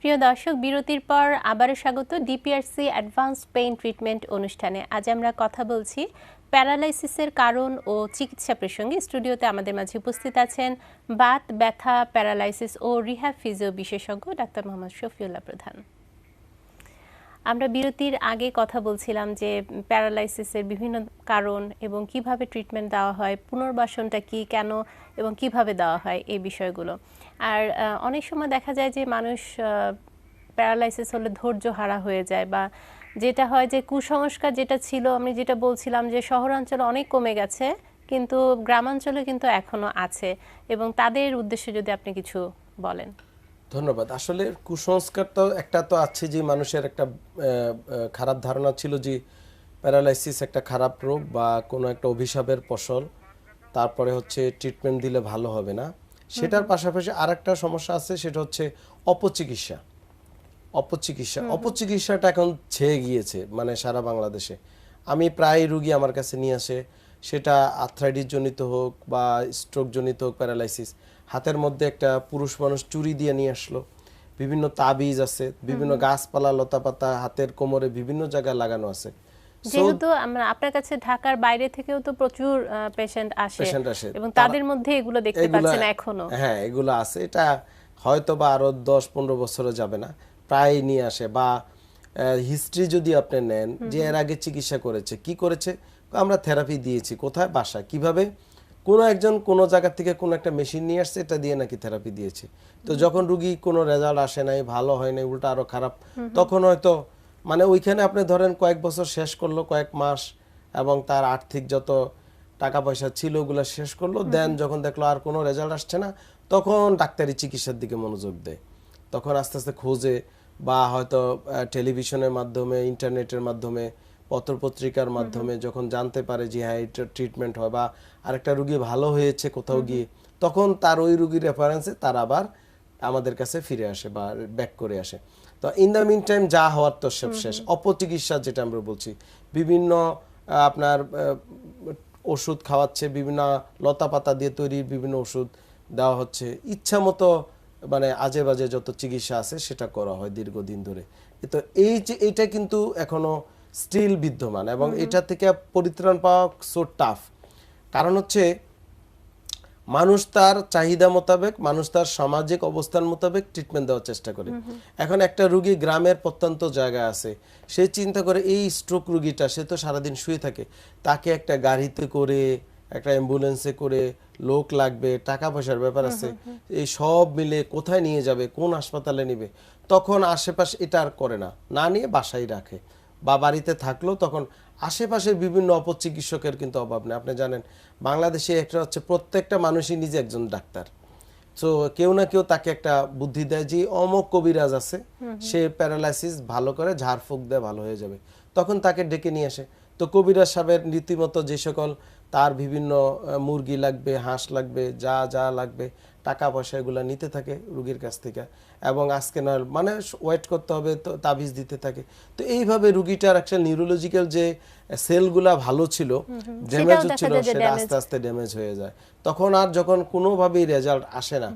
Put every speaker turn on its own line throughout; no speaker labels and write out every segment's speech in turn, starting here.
প্রিয় দর্শক, বিরতির পর আবারও স্বাগত ডিপিআরসি অ্যাডভান্স পেইন ট্রিটমেন্ট অনুষ্ঠানে। আজ আমরা কথা বলছি প্যারালাইসিসের কারণ ও চিকিৎসা প্রসঙ্গে। স্টুডিওতে আমাদের মাঝে উপস্থিত আছেন বাত, ব্যথা, প্যারালাইসিস ও রিহ্যাব ফিজিও বিশেষজ্ঞ ডাক্তার মোহাম্মদ শফিউল্লাহ প্রধান। আমরা বিরতির আগে কথা বলছিলাম যে প্যারালাইসিসের বিভিন্ন কারণ এবং কীভাবে ট্রিটমেন্ট দেওয়া হয়, পুনর্বাসনটা কি, কেন এবং কীভাবে দেওয়া হয় এই বিষয়গুলো। আর অনেক সময় দেখা যায় যে মানুষ প্যারালাইসিস হলে ধৈর্য হারা হয়ে যায় বা যেটা হয় যে কুসংস্কার যেটা ছিল, আমি যেটা বলছিলাম যে শহরাঞ্চলে অনেক কমে গেছে, কিন্তু গ্রামাঞ্চলে কিন্তু এখনও আছে এবং তাদের উদ্দেশ্যে যদি আপনি কিছু বলেন।
ধন্যবাদ। আসলে কুসংস্কার তো একটা তো আছে যে মানুষের একটা খারাপ ধারণা ছিল যে প্যারালাইসিস একটা খারাপ রোগ বা কোনো একটা অভিশাপের ফসল তারপরে হচ্ছে ট্রিটমেন্ট দিলে ভালো হবে না। সেটার পাশাপাশি আর একটা সমস্যা আছে সেটা হচ্ছে অপচিকিৎসা। অপচিকিৎসা অপচিকিৎসাটা এখন ছেয়ে গিয়েছে মানে সারা বাংলাদেশে। আমি প্রায় রুগী আমার কাছে নিয়ে আসে সেটা আর্থ্রাইটিস জনিত হোক বা স্ট্রোক জনিত হোক প্যারালাইসিস। হাতের মধ্যে একটা পুরুষ মানুষ চুরি দিয়ে নিয়ে আসলো। বিভিন্ন তাবিজ আছে বিভিন্ন গাছপালা লতাপাতা হাতের কোমরে বিভিন্ন জায়গায় লাগানো আছে।
যেহেতু আমরা আপনার কাছে ঢাকার বাইরে থেকেও তো প্রচুর পেশেন্ট আসে। এবং তাদের মধ্যে এগুলো দেখতে পাচ্ছেন এখনও।
হ্যাঁ এগুলো আছে। এটা হয়তো বা আরও দশ পনেরো বছরে যাবে না। প্রায় নিয়ে আসে বা হিস্ট্রি যদি আপনি নেন যে এর আগে চিকিৎসা করেছে কি করেছে? আমরা থেরাপি দিয়েছি। কোথায়? বাসা কীভাবে? কোনো একজন কোনো জায়গা থেকে কোনো একটা মেশিন নিয়ে আসছে এটা দিয়ে নাকি থেরাপি দিয়েছে। তো যখন রুগী কোনো রেজাল্ট আসে নাই ভালো হয় নাই উল্টা আরও খারাপ তখন হয়তো মানে ওইখানে আপনি ধরেন কয়েক বছর শেষ করল কয়েক মাস এবং তার আর্থিক যত টাকা পয়সা ছিল ওগুলো শেষ করল দেন যখন দেখল আর কোনো রেজাল্ট আসছে না তখন ডাক্তারি চিকিৎসার দিকে মনোযোগ দেয়। তখন আস্তে আস্তে খোঁজে বা হয়তো টেলিভিশনের মাধ্যমে ইন্টারনেটের মাধ্যমে পত্রপত্রিকার মাধ্যমে যখন জানতে পারে যে হ্যাঁ এটা ট্রিটমেন্ট হয় বা আরেকটা রুগী ভালো হয়েছে কোথাও গিয়ে তখন তার ওই রুগীর রেফারেন্সে তার আবার আমাদের কাছে ফিরে আসে বা ব্যাক করে আসে। তো ইন দ্য মিন টাইম যা হওয়ার তো সব শেষ। অপচিকিৎসা যেটা আমরা বলছি বিভিন্ন আপনার ওষুধ খাওয়াচ্ছে বিভিন্ন লতা পাতা দিয়ে তৈরি বিভিন্ন ওষুধ দেওয়া হচ্ছে। ইচ্ছা মতো মানে আজে বাজে যত চিকিৎসা আছে সেটা করা হয় দীর্ঘদিন ধরে। তো এই যে এটা কিন্তু এখনও স্টিল বিদ্যমান এবং এটা থেকে পরিত্রাণ পাওয়া সো টাফ কারণ হচ্ছে মানুষ তার চাহিদা মোতাবেক মানুষ তার সামাজিক অবস্থান মোতাবেক ট্রিটমেন্ট দেওয়ার চেষ্টা করে। এখন একটা রুগী গ্রামের প্রত্যন্ত জায়গা আছে সে চিন্তা করে এই স্ট্রোক রুগীটা সে তো সারাদিন শুয়ে থাকে তাকে একটা গাড়িতে করে একটা অ্যাম্বুলেন্সে করে লোক লাগবে টাকা পয়সার ব্যাপার আছে এই সব মিলে কোথায় নিয়ে যাবে কোন হাসপাতালে নিবে? তখন আশেপাশে এটা আর করে না না নিয়ে বাসায় রাখে। বা বাড়িতে থাকলেও তখন আশেপাশের বিভিন্ন অপচিকিৎসকের কিন্তু অভাব নেই। আপনি জানেন বাংলাদেশে একটা হচ্ছে প্রত্যেকটা মানুষই নিজে একজন ডাক্তার। তো কেউ না কেউ তাকে একটা বুদ্ধি দেয় যে অমক কবিরাজ আছে সে প্যারালাইসিস ভালো করে ঝাড়ফুঁক দেয় ভালো হয়ে যাবে। তখন তাকে ডেকে নিয়ে আসে। তো কবিরাজ সাহেবের রীতিমতো যে সকল তার বিভিন্ন মুরগি লাগবে হাঁস লাগবে যা যা লাগবে টাকা পয়সা এগুলো নিতে থাকে রুগীর কাছ থেকে। এবং আজকে না মানে ওয়েট করতে হবে তো তাবিজ দিতে থাকে। তো এইভাবে রুগীটার একটা নিউরোলজিক্যাল যে সেলগুলা ভালো ছিল ড্যামেজ হচ্ছিল সেটা আস্তে আস্তে ড্যামেজ হয়ে যায়। তখন আর যখন কোনোভাবেই রেজাল্ট আসে না।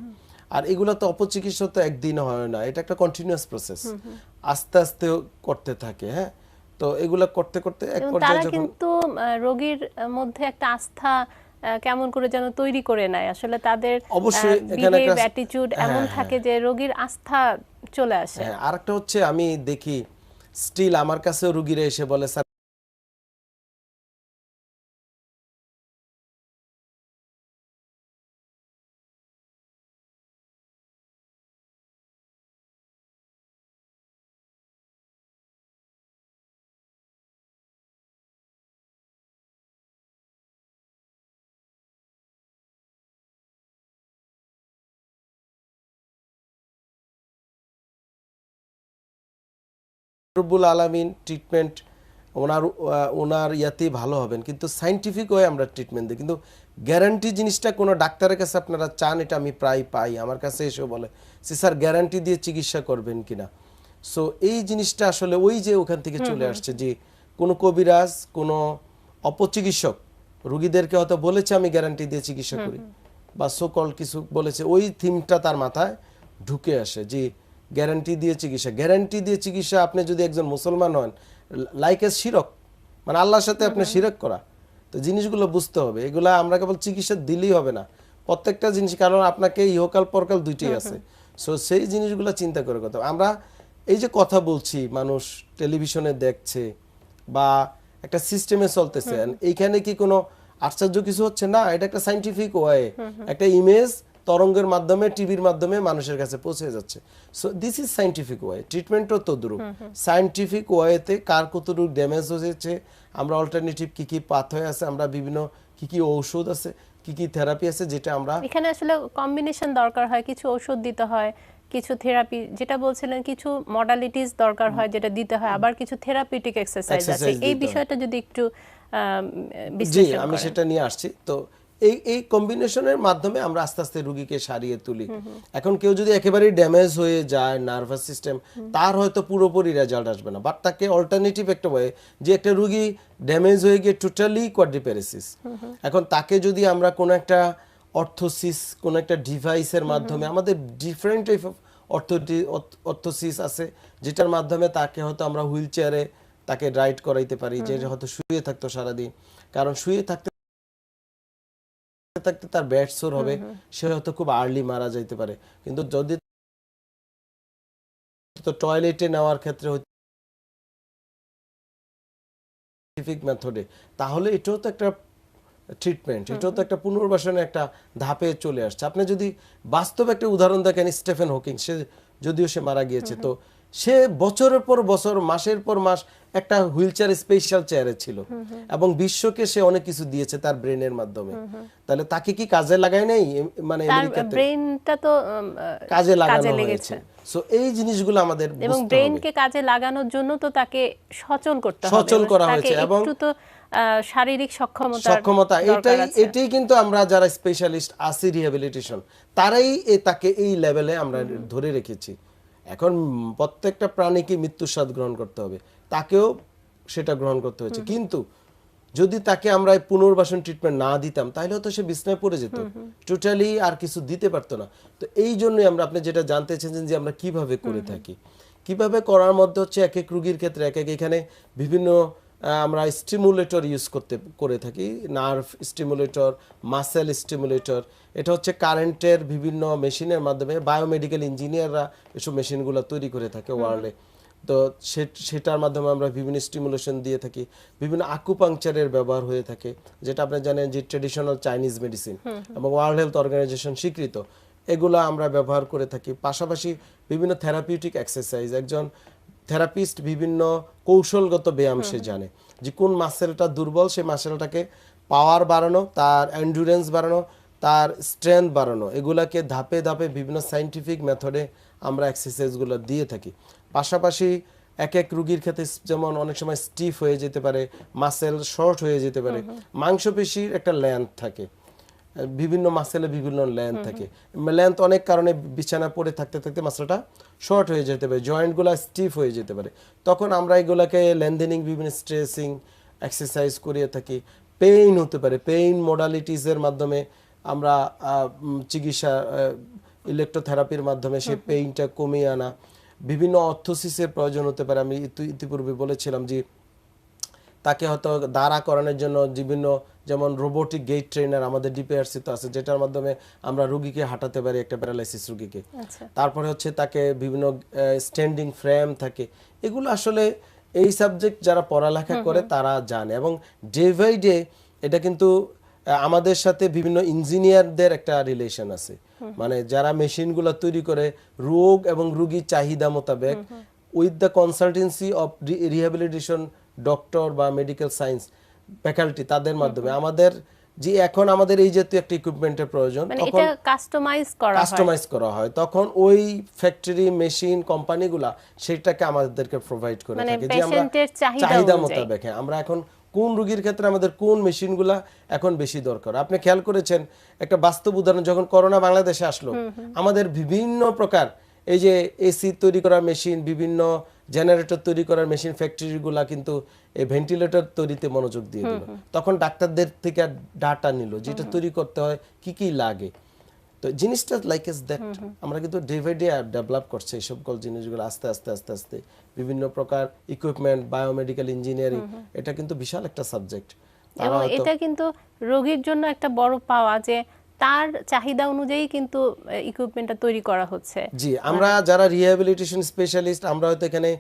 আর এগুলো তো অপচিকিৎসা তো একদিন হয় না। এটা একটা কন্টিনিউয়াস প্রসেস আস্তে আস্তে করতে থাকে হ্যাঁ? তো এগুলো করতে করতে এক পর্যায়ে
তারা কিন্তু রোগীর মধ্যে একটা আস্থা কেমন করে যেন তৈরি করে নেয়। আসলে তাদের
অবশ্যই এখানে একটা-
অ্যাটিটিউড এমন
হ্যাঁ,
থাকে যে রোগীর আস্থা চলে আসে।
হ্যাঁ আরেকটা হচ্ছে আমি দেখি স্টিল আমার কাছে রুগীরা এসে বলে স্যার রব্বুল আলামিন ট্রিটমেন্ট ওনার ওনার ইয়াতেই ভালো হবেন। কিন্তু সাইন্টিফিক হয়ে আমরা ট্রিটমেন্ট দিই। কিন্তু গ্যারান্টি জিনিসটা কোনো ডাক্তারের কাছে আপনারা চান এটা আমি প্রায় পাই। আমার কাছে এসে বলে সে স্যার গ্যারান্টি দিয়ে চিকিৎসা করবেন কিনা? সো এই জিনিসটা আসলে ওই যে ওখান থেকে চলে আসছে যে কোনো কবিরাজ কোনো অপচিকিৎসক রুগীদেরকে হয়তো বলেছে আমি গ্যারান্টি দিয়ে চিকিৎসা করি। বা সোকল কিছু বলেছে ওই থিমটা তার মাথায় ঢুকে আসে যে গ্যারান্টি দিয়ে চিকিৎসা। গ্যারান্টি দিয়ে চিকিৎসা আপনি যদি একজন মুসলমান হন লাইক এ শিরক মানে আল্লাহর সাথে আপনি শিরক করা। তো জিনিসগুলো বুঝতে হবে। এগুলা আমরা কেবল চিকিৎসা দিলেই হবে না। প্রত্যেকটা জিনিস কারণ আপনাকে ইহকাল পরকাল দুইটাই আছে। সো সেই জিনিসগুলো চিন্তা করে কথা আমরা এই যে কথা বলছি মানুষ টেলিভিশনে দেখছে বা একটা সিস্টেমে চলতেছে এইখানে কি কোনো আশ্চর্য কিছু হচ্ছে? না এটা একটা সাইন্টিফিক ওয়ে একটা ইমেজ তরঙ্গের মাধ্যমে টিভির মাধ্যমে মানুষের কাছে পৌঁছে যাচ্ছে। So this is scientific way ট্রিটমেন্টও তদ্রুপ। সাইন্টিফিক ওয়েতে কার কতটুকু ড্যামেজ হয়েছে আমরা অল্টারনেটিভ কি কি পাথয় আছে আমরা বিভিন্ন কি কি ঔষধ আছে কি কি থেরাপি আছে যেটা আমরা
এখানে আসলে কম্বিনেশন দরকার হয় কিছু ওষুধ দিতে হয় কিছু থেরাপি যেটা বলছিলেন কিছু মডালিটিস দরকার হয় যেটা দিতে হয় আবার কিছু থেরাপিউটিক এক্সারসাইজ আছে। এই বিষয়টা যদি একটু আম,
জি আমি সেটা নিয়ে আসছি। তো এই এই কম্বিনেশনের মাধ্যমে আমরা আস্তে আস্তে রুগীকে সারিয়ে তুলি। এখন কেউ যদি একেবারেই ড্যামেজ হয়ে যায় নার্ভাস সিস্টেম তার হয়তো পুরোপুরি রেজাল্ট আসবে না। বাট তাকে অল্টারনেটিভ একটা ওয়ে যে একটা রুগী ড্যামেজ হয়ে গিয়ে টোটালি কোয়াড্রিপ্যারেসিস এখন তাকে যদি আমরা কোনো একটা অর্থোসিস কোনো একটা ডিভাইসের মাধ্যমে, আমাদের ডিফারেন্ট টাইপ অফ অর্থোসিস আছে, যেটার মাধ্যমে তাকে হয়তো আমরা হুইল চেয়ারে তাকে রাইড করাইতে পারি, যে হয়তো শুয়ে থাকতো সারাদিন। কারণ শুয়ে থাকতে থাকতে তার ব্যাট সোর হবে সে হয়তো খুব আর্লি মারা যাইতে পারে। কিন্তু যদি তো টয়লেটে নেওয়ার ক্ষেত্রে সাইন্টিফিক মেথডে তাহলে এটাও তো একটা ট্রিটমেন্ট এটাও তো একটা পুনর্বাসনের একটা ধাপে চলে আসছে। আপনি যদি বাস্তব একটা উদাহরণ দেখেন স্টেফেন হকিং সে যদিও সে মারা গিয়েছে তো সে বছরের পর বছর মাসের পর মাস একটা হুইল চেয়ার স্পেশাল চেয়ারে ছিল। এবং বিশ্বকে সে অনেক কিছু দিয়েছে তার ব্রেনের মাধ্যমে। তাহলে তাকে কি কাজে লাগায় নাই? মানে আমেরিকাতে?
ব্রেনটা তো
কাজে লাগানো হয়েছে। সো এই জিনিসগুলো আমাদের
এবং ব্রেনকে কাজে লাগানোর জন্য তো তাকে সচল করতে হবে।
সচল করা হয়েছে এবং
একটু তো শারীরিক সক্ষমতা
সক্ষমতা এটাই এটাই কিন্তু আমরা যারা স্পেশালিস্ট আছি রিহ্যাবিলিটেশন তারাই তাকে এই লেভেলে আমরা ধরে রেখেছি। এখন প্রত্যেকটা প্রাণীকে মৃত্যুর স্বাদ গ্রহণ করতে হবে। তাকেও সেটা গ্রহণ করতে হয়েছে। কিন্তু যদি তাকে আমরা পুনর্বাসন ট্রিটমেন্ট না দিতাম তাহলে তো সে বিছনায় পড়ে যেত। টোটালি আর কিছু দিতে পারতো না। তো এই জন্যই আমরা আপনি যেটা জানতে চেয়েছেন যে আমরা কীভাবে করে থাকি। কীভাবে করার মধ্যে হচ্ছে এক এক রুগীর ক্ষেত্রে এক এক এখানে বিভিন্ন আমরা স্টিমুলেটর ইউজ করতে করে থাকি। নার্ভ স্টিমুলেটর মাসেল স্টিমুলেটর এটা হচ্ছে কারেন্টের বিভিন্ন মেশিনের মাধ্যমে বায়োমেডিক্যাল ইঞ্জিনিয়াররা এসব মেশিনগুলো তৈরি করে থাকে ওয়ার্ল্ডে তো সে- সেটার মাধ্যমে আমরা বিভিন্ন স্টিমুলেশন দিয়ে থাকি বিভিন্ন আকুপাংচারের ব্যবহার হয়ে থাকে যেটা আপনি জানেন যে ট্রেডিশনাল চাইনিজ মেডিসিন এবং ওয়ার্ল্ড হেলথ অর্গানাইজেশন স্বীকৃত। এগুলো আমরা ব্যবহার করে থাকি। পাশাপাশি বিভিন্ন থেরাপিউটিক এক্সারসাইজ একজন থেরাপিস্ট বিভিন্ন কৌশলগত ব্যায়াম সে জানে যে কোন মাসেলটা দুর্বল সেই মাসেলটাকে পাওয়ার বাড়ানো তার এন্ডুরেন্স বাড়ানো তার স্ট্রেংথ বাড়ানো এগুলাকে ধাপে ধাপে বিভিন্ন সাইন্টিফিক মেথডে আমরা এক্সারসাইজগুলো দিয়ে থাকি। পাশাপাশি এক এক রুগীর ক্ষেত্রে যেমন অনেক সময় স্টিফ হয়ে যেতে পারে মাসেল শর্ট হয়ে যেতে পারে মাংসপেশির একটা লেন্থ থাকে। বিভিন্ন মাসেলে বিভিন্ন লেন্থ থাকে। লেন্থ অনেক কারণে বিছানা পড়ে থাকতে থাকতে মাসেলটা শর্ট হয়ে যেতে পারে জয়েন্টগুলো স্টিফ হয়ে যেতে পারে। তখন আমরা এগুলাকে লেনদেনিং বিভিন্ন স্ট্রেসিং এক্সারসাইজ করিয়ে থাকি। পেইন হতে পারে পেইন মোডালিটিসের মাধ্যমে আমরা চিকিৎসা ইলেকট্রোথেরাপির মাধ্যমে সেই পেইনটা কমিয়ে আনা। বিভিন্ন অর্থোসিসের প্রয়োজন হতে পারে। আমি ইতিপূর্বে বলেছিলাম যে তাকে হয়তো দাঁড়া করানোর জন্য বিভিন্ন যেমন রোবোটিক গেট ট্রেনার আমাদের ডিপিআরসি তো আছে যেটার মাধ্যমে আমরা রুগীকে হাঁটাতে পারি একটা প্যারালাইসিস রুগীকে।
আচ্ছা।
তারপরে হচ্ছে তাকে বিভিন্ন স্ট্যান্ডিং ফ্রেম থাকে। এগুলো আসলে এই সাবজেক্ট যারা পড়ালেখা করে তারা জানে এবং ডে বাই ডে এটা কিন্তু আমাদের সাথে বিভিন্ন ইঞ্জিনিয়ারদের একটা রিলেশন আছে। মানে যারা মেশিনগুলো তৈরি করে রোগ এবং রুগীর চাহিদা মোতাবেক with the consultancy of rehabilitation doctor বা মেডিকেল সায়েন্স ফ্যাকাল্টি তাদের মাধ্যমে। আমাদের যে এখন আমাদের এই জাতীয় একটা ইকুইপমেন্টের প্রয়োজন
মানে
তখন
কাস্টমাইজ করা হয়।
কাস্টমাইজ করা হয়। তখন ওই ফ্যাক্টরি মেশিন কোম্পানিগুলা সেটাকে আমাদেরকে প্রোভাইড করে
মানে
থাকে যে আমরা
চাহিদা
চাহিদা মোতাবেক হ্যাঁ, আমরা এখন কোন রোগীর ক্ষেত্রে আমাদের কোন মেশিনগুলা এখন বেশি দরকার? আপনি খেয়াল করেছেন একটা বাস্তব উদাহরণ যখন করোনা বাংলাদেশে আসলো আমাদের বিভিন্ন প্রকার এই যে এসি তৈরি করার মেশিন বিভিন্ন জেনারেটর তৈরি করার মেশিন ফ্যাক্টরিগুলা কিন্তু এই ভেন্টিলেটর তৈরিতে মনোযোগ দিয়ে দিল। তখন ডাক্তারদের থেকে ডাটা নিল যেটা তৈরি করতে হয় কি কি লাগে? তো জিনিসটা লাইক এস দ্যাট আমরা কিন্তু ডে বাই ডে ডেভেলপ করছে এই সকল জিনিসগুলো আস্তে আস্তে আস্তে আস্তে। বিভিন্ন প্রকার ইকুইপমেন্ট বায়োমেডিক্যাল ইঞ্জিনিয়ারিং এটা কিন্তু বিশাল একটা সাবজেক্ট
এবং এটা কিন্তু রোগীর জন্য একটা বড় পাওয়া যে তার চাহিদা অনুযায়ী কিন্তু ইকুইপমেন্টটা তৈরি করা হচ্ছে।
জি আমরা যারা রিহ্যাবিলিটেশন স্পেশালিস্ট আমরা হয়তো এখানে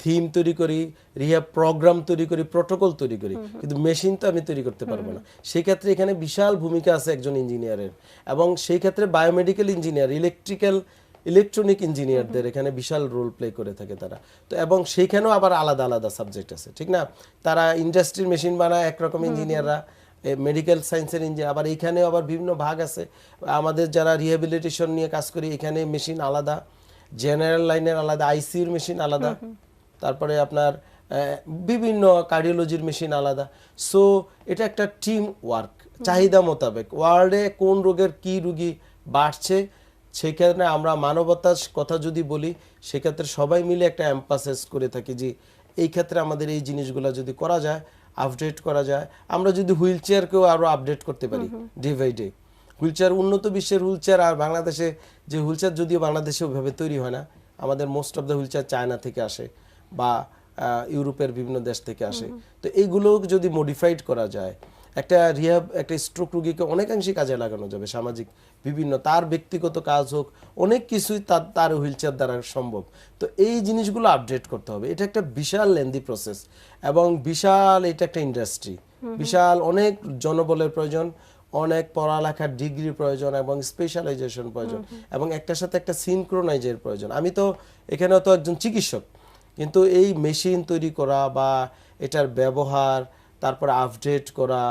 থিম তৈরি করি রিহ্যাব প্রোগ্রাম তৈরি করি প্রোটোকল তৈরি করি কিন্তু মেশিন তো আমি তৈরি করতে পারব না। সেই ক্ষেত্রে এখানে বিশাল ভূমিকা আছে একজন ইঞ্জিনিয়ারের এবং সেই ক্ষেত্রে বায়োমেডিক্যাল ইঞ্জিনিয়ার ইলেকট্রিক্যাল ইলেকট্রনিক ইঞ্জিনিয়ারদের এখানে বিশাল রোল প্লে করে থাকে তারা। তো এবং সেইখানেও আবার আলাদা আলাদা সাবজেক্ট আছে ঠিক না? তারা ইন্ডাস্ট্রির মেশিন বানায় একরকম ইঞ্জিনিয়াররা মেডিকেল সায়েন্সের ইঞ্জিনিয়ার আবার এখানেও আবার বিভিন্ন ভাগ আছে। আমাদের যারা রিহ্যাবিলিটেশন নিয়ে কাজ করি এখানে মেশিন আলাদা জেনারেল লাইনের আলাদা আইসিইউর মেশিন আলাদা তারপরে আপনার বিভিন্ন কার্ডিওলজির মেশিন আলাদা। সো এটা একটা টিম ওয়ার্ক চাহিদা মোতাবেক। ওয়ার্ল্ডে কোন রোগের কি রুগী বাড়ছে সেক্ষেত্রে আমরা মানবতার কথা যদি বলি সেক্ষেত্রে সবাই মিলে একটা এম্পাসেস করে থাকি যে এই ক্ষেত্রে আমাদের এই জিনিসগুলো যদি করা যায় আপডেট করা যায় আমরা যদি হুইল চেয়ারকেও আরও আপডেট করতে পারি day by day wheelchair উন্নত বিশ্বের হুইল চেয়ার আর বাংলাদেশে যে হুইল চেয়ার যদিও বাংলাদেশে ওইভাবে তৈরি হয় না আমাদের most of the wheelchair China থেকে আসে বা ইউরোপের বিভিন্ন দেশ থেকে আসে। তো এইগুলো যদি মডিফাইড করা যায় একটা রিহাব একটা স্ট্রোক রুগীকে অনেকাংশে কাজে লাগানো যাবে সামাজিক বিভিন্ন তার ব্যক্তিগত কাজ হোক অনেক কিছুই তার তার হুইল চেয়ার দ্বারা সম্ভব। তো এই জিনিসগুলো আপডেট করতে হবে। এটা একটা বিশাল লেন্দি প্রসেস এবং বিশাল এটা একটা ইন্ডাস্ট্রি বিশাল অনেক জনবলের প্রয়োজন অনেক পড়ালেখার ডিগ্রি প্রয়োজন এবং স্পেশালাইজেশন প্রয়োজন এবং একটার সাথে একটা সিনক্রোনাইজের প্রয়োজন। আমি তো এখানে তো একজন চিকিৎসক কিন্তু এই মেশিন তৈরি করা বা এটার ব্যবহার তারপরে আপডেট করা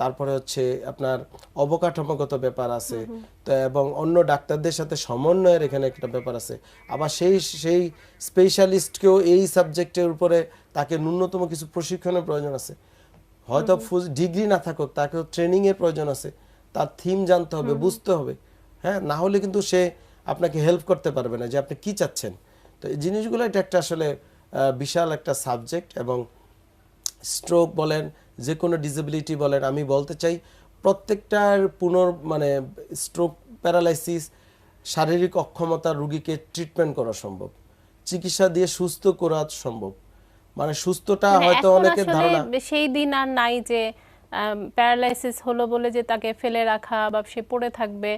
তারপরে হচ্ছে আপনার অবকাঠামোগত ব্যাপার আছে। তো এবং অন্য ডাক্তারদের সাথে সমন্বয়ের এখানে একটা ব্যাপার আছে। আবার সেই সেই স্পেশালিস্টকেও এই সাবজেক্টের উপরে তাকে ন্যূনতম কিছু প্রশিক্ষণের প্রয়োজন আছে। হয়তো ডিগ্রি না থাকুক তাকে ট্রেনিংয়ের প্রয়োজন আছে। তার থিম জানতে হবে বুঝতে হবে। হ্যাঁ না হলে কিন্তু সে আপনাকে হেল্প করতে পারবে না যে আপনি কি চাচ্ছেন। তো এই জিনিসগুলো এটা একটা আসলে বিশাল একটা সাবজেক্ট এবং স্ট্রোক বলেন যে কোনো ডিসেবিলিটি বলেন আমি বলতে চাই প্রত্যেকটার পুনর মানে স্ট্রোক প্যারালাইসিস শারীরিক অক্ষমতার রুগীকে ট্রিটমেন্ট করা সম্ভব। চিকিৎসা দিয়ে সুস্থ করা সম্ভব। মানে সুস্থটা
মানে
হয়তো অনেকের ধারণা
সেই দিন আর নাই যে প্যারালাইসিস হলো বলে যে তাকে ফেলে রাখা বা সে পড়ে থাকবে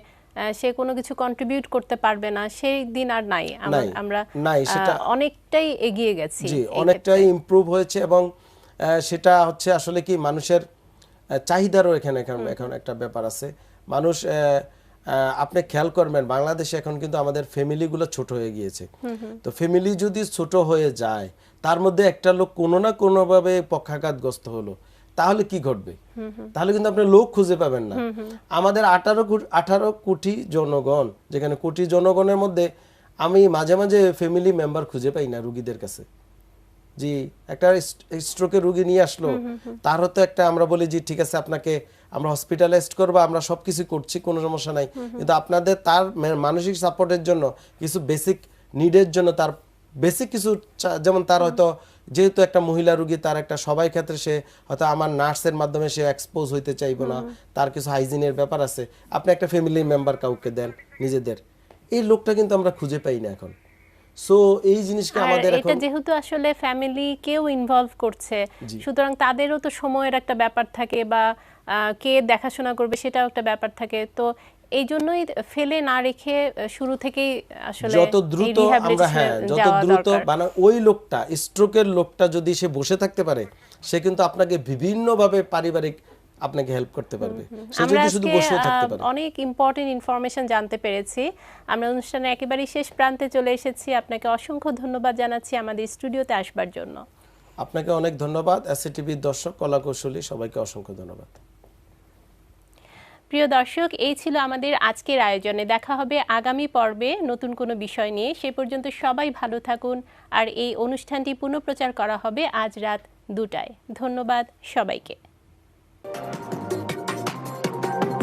সে কোনো কিছু কন্ট্রিবিউট করতে পারবে না সেই দিন আর নাই। আমরা অনেকটাই এগিয়ে গেছি
জি অনেকটাই ইমপ্রুভ হয়েছে এবং সেটা হচ্ছে আসলে কি মানুষের চাহিদারও এখানে এখন এখন একটা ব্যাপার আছে। মানুষ আপনি খেয়াল করবেন বাংলাদেশে এখন কিন্তু আমাদের ফ্যামিলিগুলো ছোট হয়ে গিয়েছে। তো ফ্যামিলি যদি ছোট হয়ে যায় তার মধ্যে একটা লোক কোনো না কোনোভাবে পক্ষাঘাতগ্রস্ত হলো তাহলে কি ঘটবে? তাহলে কিন্তু আপনি লোক খুঁজে পাবেন না। আমাদের আঠারো আঠারো কোটি জনগণ যেখানে কোটি জনগণের মধ্যে আমি মাঝে মাঝে ফ্যামিলি মেম্বার খুঁজে পাই না রুগীদের কাছে। জি একটা স্ট্রোকের রুগী নিয়ে আসলো তারও তো একটা আমরা বলি যে ঠিক আছে আপনাকে আমরা হসপিটালাইজড করব আমরা সবকিছু করছি কোনো সমস্যা নাই। কিন্তু আপনাদের তার মানসিক সাপোর্টের জন্য কিছু বেসিক নিডের জন্য তার বেসিক কিছু যেমন তার হয়তো যেহেতু একটা মহিলা রুগী তার একটা সবাই ক্ষেত্রে সে হয়তো আমার নার্সের মাধ্যমে সে এক্সপোজ হইতে চাইব না। তার কিছু হাইজিনের ব্যাপার আছে। আপনি একটা ফ্যামিলি মেম্বার কাউকে দেন নিজেদের এই লোকটা কিন্তু আমরা খুঁজে পাই না এখন। সো এই জিনিসকে আমাদের
এটা যেহেতু আসলে ফ্যামিলি কেউ ইনভলভ করছে সুতরাং তাদেরও তো সময়ের একটা ব্যাপার থাকে বা কে দেখাশোনা করবে সেটাও একটা ব্যাপার থাকে। তো এই জন্যই ফেলে না রেখে শুরু থেকেই আসলে
যত দ্রুত আমরা হ্যাঁ যত দ্রুত মানে ওই লোকটা স্ট্রোকের লোকটা যদি সে বসে থাকতে পারে সে কিন্তু আপনাকে বিভিন্নভাবে পারিবারিক আপনাকে হেল্প করতে পারবে।
আমরা
শুধু বসেও থাকতে পারে?
অনেক ইম্পর্টেন্ট ইনফরমেশন জানতে পেরেছি। আমরা অনুষ্ঠানে একেবারে শেষ প্রান্তে চলে এসেছি। আপনাকে অসংখ্য ধন্যবাদ জানাচ্ছি আমাদের স্টুডিওতে আসবার জন্য।
আপনাকে অনেক ধন্যবাদ। এসএটিভির দর্শক কলা কৌশলী সবাইকে অসংখ্য ধন্যবাদ।
প্রিয় দর্শক এই ছিল আমাদের আজকের আয়োজনে। দেখা হবে আগামী পর্বে নতুন কোনো বিষয় নিয়ে। সে পর্যন্ত সবাই ভালো থাকুন। আর এই অনুষ্ঠানটি পুনঃপ্রচার করা হবে আজ রাত দুটায়। ধন্যবাদ সবাইকে। Thank you.